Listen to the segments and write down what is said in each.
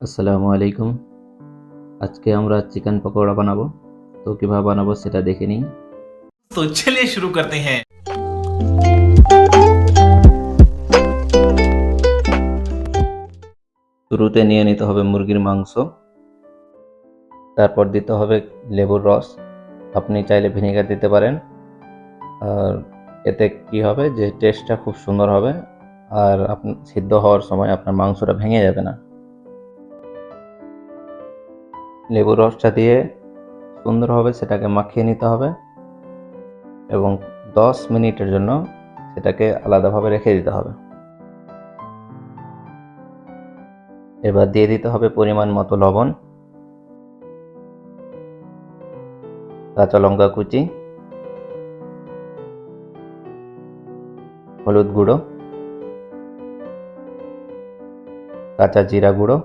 असलमकुम आज के चिकन पकौड़ा बनाब तो क्या बनाब से देखे नहीं तो चलिए शुरू करते हैं शुरूते नहीं तो मुरगर माँस तरपर दीते तो लेबूर रस आपनी चाहले भिनेगार दीते ये कि टेस्टा खूब सुंदर और सिद्ध हार समय अपना माँसा भेगे जाए ना লেবুর রসটা দিয়ে সুন্দরভাবে সেটাকে মাখিয়ে নিতে হবে এবং দশ মিনিটের জন্য সেটাকে আলাদাভাবে রেখে দিতে হবে। এবার দিয়ে দিতে হবে পরিমাণ মতো লবণ, কাঁচা লঙ্কা কুচি, হলুদ গুঁড়ো, কাঁচা জিরা গুঁড়ো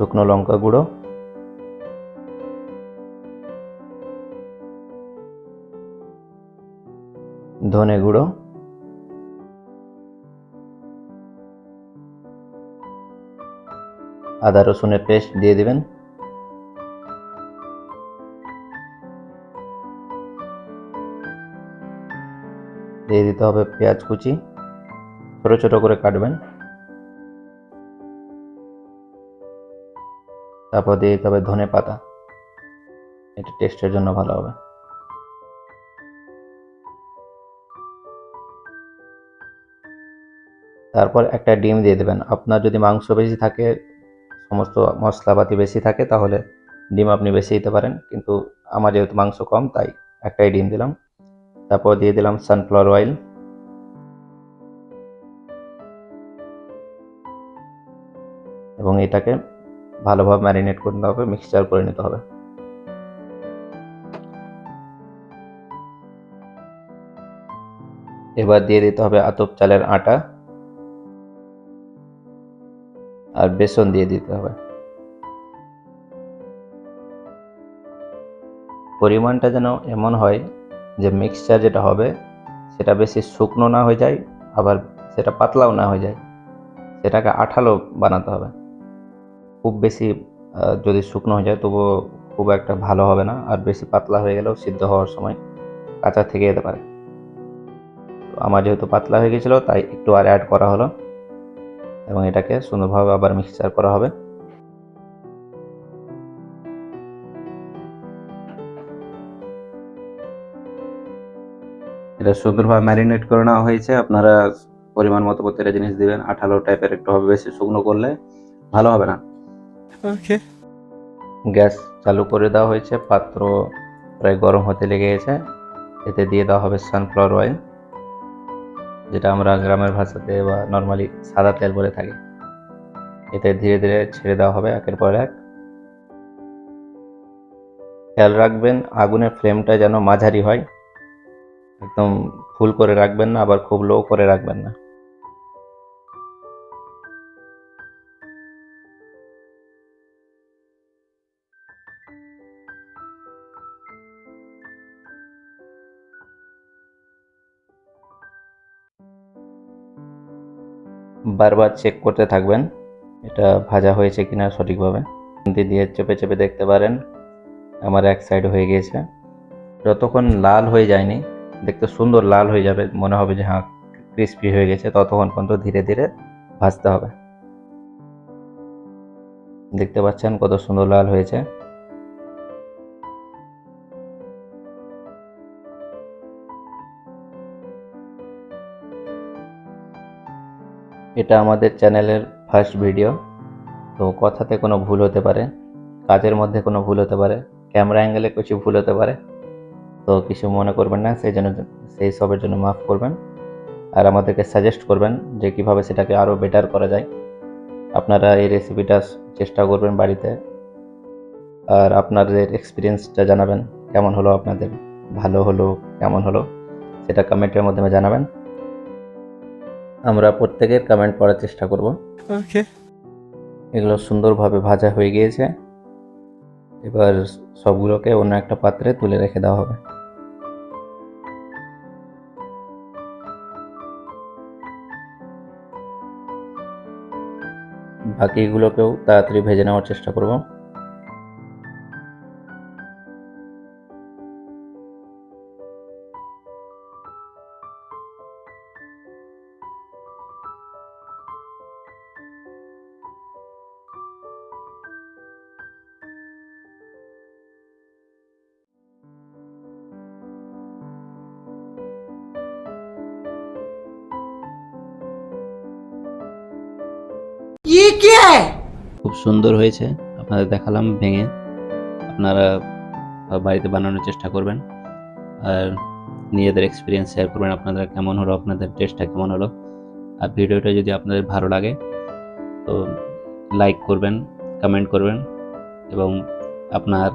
শুকনো লঙ্কা গুঁড়ো। ধনে গুঁড়ো। আদা রসুনের পেস্ট দিয়ে দিবেন। দিয়ে দিতে হবে পেঁয়াজ কুচি। ছোটো ছোটো করে কাটবেন। তারপর দিয়ে দিতে হবে ধনে পাতা। এটা টেস্টের জন্য ভালো হবে। তারপর একটা ডিম দিয়ে দেবেন। আপনার যদি মাংস বেশি থাকে, সমস্ত মশলাপাতি বেশি থাকে, তাহলে ডিম আপনি বেশি দিতে পারেন। কিন্তু আমার যেহেতু মাংস কম, তাই একটাই ডিম দিলাম। তারপর দিয়ে দিলাম সানফ্লাওয়ার অয়েল এবং এটাকে ভালোভাবে ম্যারিনেট করতে হবে মিক্সচার করে নিতে হবে। এবার দিয়ে দিতে হবে আতপ চালের আটা। আর বেসন দিয়ে দিতে হবে। পরিমাণটা যেন এমন হয় যে মিক্সচার যেটা হবে, সেটা বেশি শুকনো না হয়ে যায়, আবার সেটা পাতলাও না হয়ে যায়। সেটাকে আঠালো বানাতে হবে। খুব বেশি যদি শুকনো হয়ে যায় তবুও খুব একটা ভালো হবে না। আর বেশি পাতলা হয়ে গেলেও সিদ্ধ হওয়ার সময় কাঁচা থেকে যেতে পারে। আমার যেহেতু পাতলা হয়ে গেছিল, তাই একটু আর অ্যাড করা হলো। এবং এটাকে সুন্দরভাবে আবার মিক্সচার করা হবে। এটা সুন্দরভাবে ম্যারিনেট করে নেওয়া হয়েছে। আপনারা পরিমাণ মতো প্রত্যেকটা জিনিস দিবেন। আঠালো টাইপের একটু হবে, বেশি শুকনো করলে ভালো হবে না। ओके গ্যাস চালু করে দেওয়া হয়েছে, পাত্র প্রায় গরম হতে লেগে গেছে। এতে দিয়ে দেওয়া হবে সানফ্লাওয়ার অয়েল যেটা আমরা গ্রামের ভাষাতে বা নর্মালি সাদা তেল বলে থাকি। এতে ধীরে ধীরে ছেড়ে দেওয়া হবে একের পর এক। খেয়াল রাখবেন, আগুনের ফ্লেমটা যেন মাঝারি হয়। একদম ফুল করে রাখবেন না, আবার খুব লো করে রাখবেন না। বারবার চেক করতে থাকবেন, এটা ভাজা হয়েছে কিনা সঠিকভাবে। খুন্তি দিয়ে চেপে চেপে দেখতে পারেন, আমার এক সাইড হয়ে গিয়েছে। যতক্ষণ লাল হয়ে যায়নি, দেখতে সুন্দর লাল হয়ে যাবে, মনে হবে যে হ্যাঁ ক্রিস্পি হয়ে গেছে, ততক্ষণ পর্যন্ত ধীরে ধীরে ভাজতে হবে। দেখতে পাচ্ছেন কত সুন্দর লাল হয়েছে। এটা আমাদের চ্যানেলের ফার্স্ট ভিডিও তো কথাতে কোনো ভুল হতে পারে, কাজের মধ্যে কোনো ভুল হতে পারে ক্যামেরা অ্যাঙ্গেলে কিছু ভুল হতে পারে, তো কিছু মনে করবেন না, সেই জন্য সেই সবের জন্য মাফ করবেন। আর আমাদেরকে সাজেস্ট করবেন যে কীভাবে সেটাকে আরও বেটার করা যায়। আপনারা এই রেসিপিটা চেষ্টা করবেন বাড়িতে। আর আপনাদের এক্সপিরিয়েন্সটা জানাবেন, কেমন হলো আপনাদের, ভালো হলো, কেমন হলো, সেটা কমেন্টের মাধ্যমে জানাবেন। আমরা প্রত্যেকের কমেন্ট পড়ার চেষ্টা করব। ওকে এগুলো সুন্দরভাবে ভাজা হয়ে গিয়েছে। এবার সবগুলোকে অন্য একটা পাত্রে তুলে রেখে দেওয়া হবে। বাকিগুলোকেও তাড়াতাড়ি ভেজে নেওয়ার চেষ্টা করব। খুব সুন্দর হয়েছে। আপনাদের দেখালাম ভেঙে। আপনারা বাড়িতে বানানোর চেষ্টা করবেন। আর নিজেদের এক্সপিরিয়েন্স শেয়ার করবেন আপনাদের কেমন হলো আপনাদের টেস্টটা কেমন হলো। আর ভিডিওটা যদি আপনাদের ভালো লাগে তো লাইক করবেন কমেন্ট করবেন এবং আপনার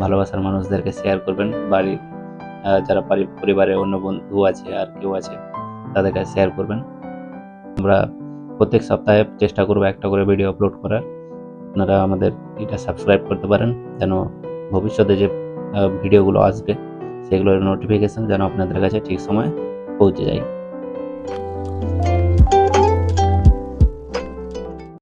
ভালোবাসার মানুষদেরকে শেয়ার করবেন। আহ, যারা পারি- পরিবারে অন্য বন্ধু আছে আর কেউ আছে তাদের কাছে শেয়ার করবেন। আমরা প্রত্যেক সপ্তাহে চেষ্টা করব একটা করে ভিডিও আপলোড করার। আপনারা আমাদের এটা সাবস্ক্রাইব করতে পারেন, যেন ভবিষ্যতে যে ভিডিওগুলো আসবে, সেগুলোর নোটিফিকেশান যেন আপনাদের কাছে ঠিক সময়ে পৌঁছে যায়।